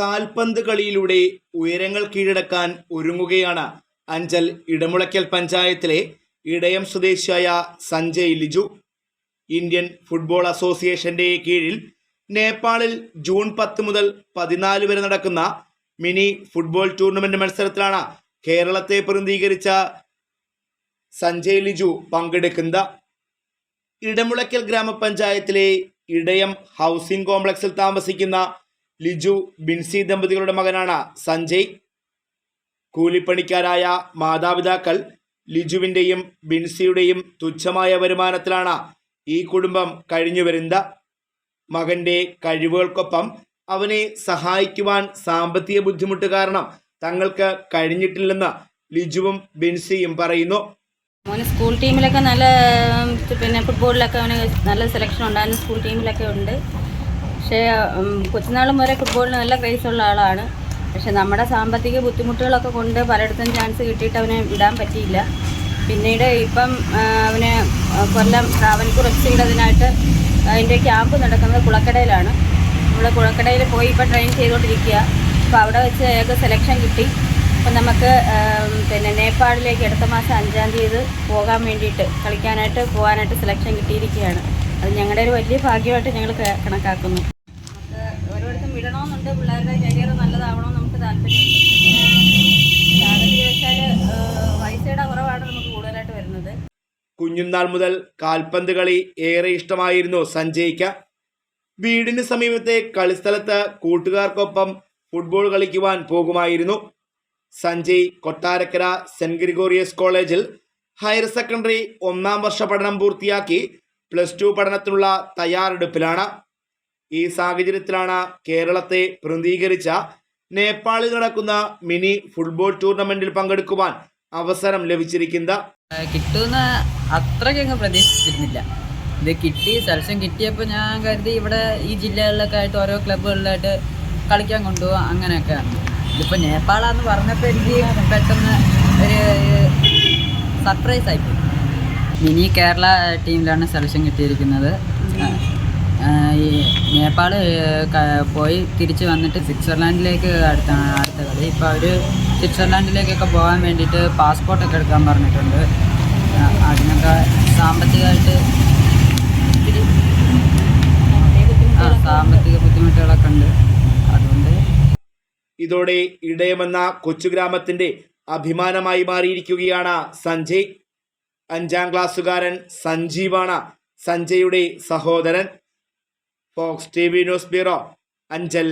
കാൽപന്ത് കളിയിലൂടെ ഉയരങ്ങൾ കീഴടക്കാൻ ഒരുങ്ങുകയാണ് അഞ്ചൽ ഇടമുളയ്ക്കൽ പഞ്ചായത്തിലെ ഇടയം സ്വദേശിയായ സഞ്ജയ് ലിജു. ഇന്ത്യൻ ഫുട്ബോൾ അസോസിയേഷന്റെ കീഴിൽ നേപ്പാളിൽ ജൂൺ പത്ത് മുതൽ പതിനാല് വരെ നടക്കുന്ന മിനി ഫുട്ബോൾ ടൂർണമെന്റ് മത്സരത്തിലാണ് കേരളത്തെ പ്രതിനിധീകരിച്ച സഞ്ജയ് ലിജു പങ്കെടുക്കുന്നത്. ഇടമുളയ്ക്കൽ ഗ്രാമപഞ്ചായത്തിലെ ഇടയം ഹൗസിംഗ് കോംപ്ലക്സിൽ താമസിക്കുന്ന ലിജു ബിൻസി ദമ്പതികളുടെ മകനാണ് സഞ്ജയ്. കൂലിപ്പണിക്കാരായ മാതാപിതാക്കൾ ലിജുവിന്റെയും ബിൻസിയുടെയും തുച്ഛമായ വരുമാനത്തിലാണ് ഈ കുടുംബം കഴിഞ്ഞു വരുന്നത്. മകന്റെ കഴിവുകൾക്കൊപ്പം അവനെ സഹായിക്കുവാൻ സാമ്പത്തിക ബുദ്ധിമുട്ട് കാരണം തങ്ങൾക്ക് കഴിഞ്ഞിട്ടില്ലെന്ന് ലിജുവും ബിൻസിയും പറയുന്നു. മോന് സ്കൂൾ ടീമിലൊക്കെ നല്ല പിന്നെ ഫുട്ബോളിലൊക്കെ അവന് നല്ല സെലക്ഷൻ ഉണ്ടായിരുന്നു. സ്കൂൾ ടീമിലൊക്കെ ഉണ്ട്. പക്ഷേ കൊച്ചുനാൾ വരെ ഫുട്ബോളിന് നല്ല ക്രേസ് ഉള്ള ആളാണ്. പക്ഷെ നമ്മുടെ സാമ്പത്തിക ബുദ്ധിമുട്ടുകളൊക്കെ കൊണ്ട് പലയിടത്തും ചാൻസ് കിട്ടിയിട്ട് അവനെ വിടാൻ പറ്റിയില്ല. പിന്നീട് ഇപ്പം അവന് കൊല്ലം ട്രാവൻകൂർ സിയുടെ അതിന്റെ ക്യാമ്പ് നടക്കുന്നത് കുളക്കടയിലാണ്. നമ്മൾ കുളക്കടയിൽ പോയി ഇപ്പോൾ ട്രെയിൻ ചെയ്തുകൊണ്ടിരിക്കുക. അപ്പോൾ അവിടെ വെച്ച് അയാൾക്ക് സെലക്ഷൻ കിട്ടി. അപ്പം നമുക്ക് പിന്നെ നേപ്പാളിലേക്ക് അടുത്ത മാസം അഞ്ചാം തീയതി പോകാൻ വേണ്ടിയിട്ട് കളിക്കാനായിട്ട് പോകാനായിട്ട് സെലക്ഷൻ കിട്ടിയിരിക്കുകയാണ്. അത് ഞങ്ങളുടെ ഒരു വലിയ ഭാഗ്യമായിട്ട് ഞങ്ങൾ കണക്കാക്കുന്നു. ഓരോരുത്തരും വിടണമെന്നുണ്ട് പിള്ളേരുടെ കരിയർ നല്ലതാവണമെന്ന് നമുക്ക് താല്പര്യമുണ്ട്. സാഹചര്യവശാൽ പൈസയുടെ കുറവാണ് നമുക്ക് കൂടുതലായിട്ട് വരുന്നത്. കുഞ്ഞുനാൾ മുതൽ കാൽപന്ത് കളി ഏറെ ഇഷ്ടമായിരുന്നു സഞ്ജയ്ക്ക്. വീടിന് സമീപത്തെ കളിസ്ഥലത്ത് കൂട്ടുകാർക്കൊപ്പം ഫുട്ബോൾ കളിക്കുവാൻ പോകുമായിരുന്നു. സഞ്ജയ് കൊട്ടാരക്കര സെന്റ് ഗ്രിഗോറിയസ് കോളേജിൽ ഹയർ സെക്കൻഡറി ഒന്നാം വർഷ പഠനം പൂർത്തിയാക്കി പ്ലസ് ടു പഠനത്തിനുള്ള തയ്യാറെടുപ്പിലാണ്. ഈ സാഹചര്യത്തിലാണ് കേരളത്തെ പ്രതിനിധീകരിച്ച നേപ്പാളിൽ നടക്കുന്ന മിനി ഫുട്ബോൾ ടൂർണമെന്റിൽ പങ്കെടുക്കുവാൻ അവസരം ലഭിച്ചിരിക്കുന്നത്. കിട്ടുമെന്ന് അത്രയ്ക്കങ്ങ് പ്രതീക്ഷിച്ചിരുന്നില്ല. ഇത് കിട്ടി സെലക്ഷൻ കിട്ടിയപ്പോൾ ഞാൻ കരുതി ഇവിടെ ഈ ജില്ലകളിലൊക്കെ ആയിട്ട് ഓരോ ക്ലബ്ബുകളിലായിട്ട് കളിക്കാൻ കൊണ്ടുപോകാം അങ്ങനെയൊക്കെ ഇതിപ്പോൾ നേപ്പാളാന്ന് പറഞ്ഞപ്പോൾ എനിക്ക് പെട്ടെന്ന് ഒരു സർപ്രൈസ് ആയിപ്പോയി മിനി കേരള ടീമിലാണ് സെലക്ഷൻ കിട്ടിയിരിക്കുന്നത്. നേപ്പാൾ പോയി തിരിച്ച് വന്നിട്ട് സ്വിറ്റ്സർലാൻഡിലേക്ക് അടുത്ത അടുത്ത കളി. ഇപ്പോൾ അവർ സ്വിറ്റ്സർലാൻഡിലേക്കൊക്കെ പോകാൻ വേണ്ടിയിട്ട് പാസ്പോർട്ടൊക്കെ എടുക്കാൻ പറഞ്ഞിട്ടുണ്ട്. അതിനൊക്കെ സാമ്പത്തികമായിട്ട് സാമ്പത്തിക ബുദ്ധിമുട്ടുകളൊക്കെ ഉണ്ട്. അതുകൊണ്ട് ഇതോടെ ഇടയമെന്ന കൊച്ചു കൊച്ചുഗ്രാമത്തിന്റെ അഭിമാനമായി മാറിയിരിക്കുകയാണ് സഞ്ജയ്. അഞ്ചാം ക്ലാസ്സുകാരൻ സഞ്ജീവാണ് സഞ്ജയുടെ സഹോദരൻ. Fox T V news bureau Anchal